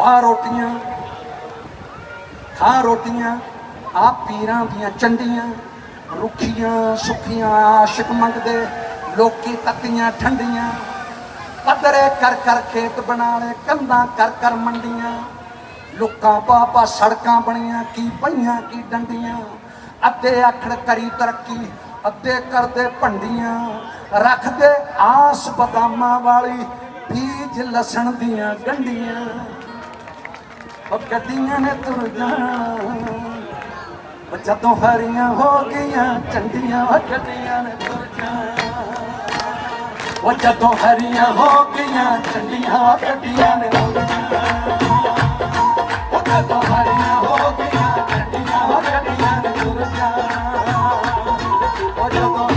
ਖਾ ਰੋਟੀਆਂ ਖਾ ਰੋਟੀਆਂ ਆ ਪੀਰਾਂ ਦੀਆਂ ਚੰਡੀਆਂ, ਰੁੱਖੀਆਂ, ਸੁੱਖੀਆਂ, ਆਸ਼ਿਕ ਮੰਗਦੇ, ਲੋਕੀ ਤੱਤੀਆਂ ਠੰਡੀਆਂ, ਪੱਧਰੇ ਕਰ ਕਰ ਖੇਤ ਬਣਾ ਲੈ ਕੰਧਾਂ ਕਰ ਕਰ ਮੰਡੀਆਂ, ਲੋਕਾਂ ਪਾਪਾ ਸੜਕਾਂ ਬਣੀਆਂ, ਕੀ ਪਈਆਂ, ਕੀ ਡੰਡੀਆਂ, ਅੱਧੇ ਆਖੜ ਕਰੀ ਤਰੱਕੀ, ਅੱਧੇ ਕਰਦੇ ਭੰਡੀਆਂ, ਰੱਖਦੇ ਆਸ ਬਦਾਮਾਂ ਵਾਲੀ, ਬੀਜ ਲਸਣ ਦੀਆਂ ਗੰਡੀਆਂ। ਉਹ ਕਦੀਆਂ ਨੇ ਤੁਰ ਜਾਣਾ ਉਹ ਜਦੋਂ ਹਰੀਆਂ ਹੋ ਗਈਆਂ ਚੰਡੀਆਂ ਉਹ ਕਦੀਆਂ ਨੇ ਤੁਰ ਜਾਣਾ ਉਹ ਜਦੋਂ ਹਰੀਆਂ ਹੋ ਗਈਆਂ ਚੰਡੀਆਂ ਉਹ ਕਦੀਆਂ ਨੇ ਤੁਰ ਜਾਣਾ ਉਹ ਜਦੋਂ ਹਰੀਆਂ ਹੋ ਗਈਆਂ ਚੰਡੀਆਂ ਉਹ ਕਦੀਆਂ ਨੇ ਤੁਰ ਜਾਣਾ ਉਹ ਜਦੋਂ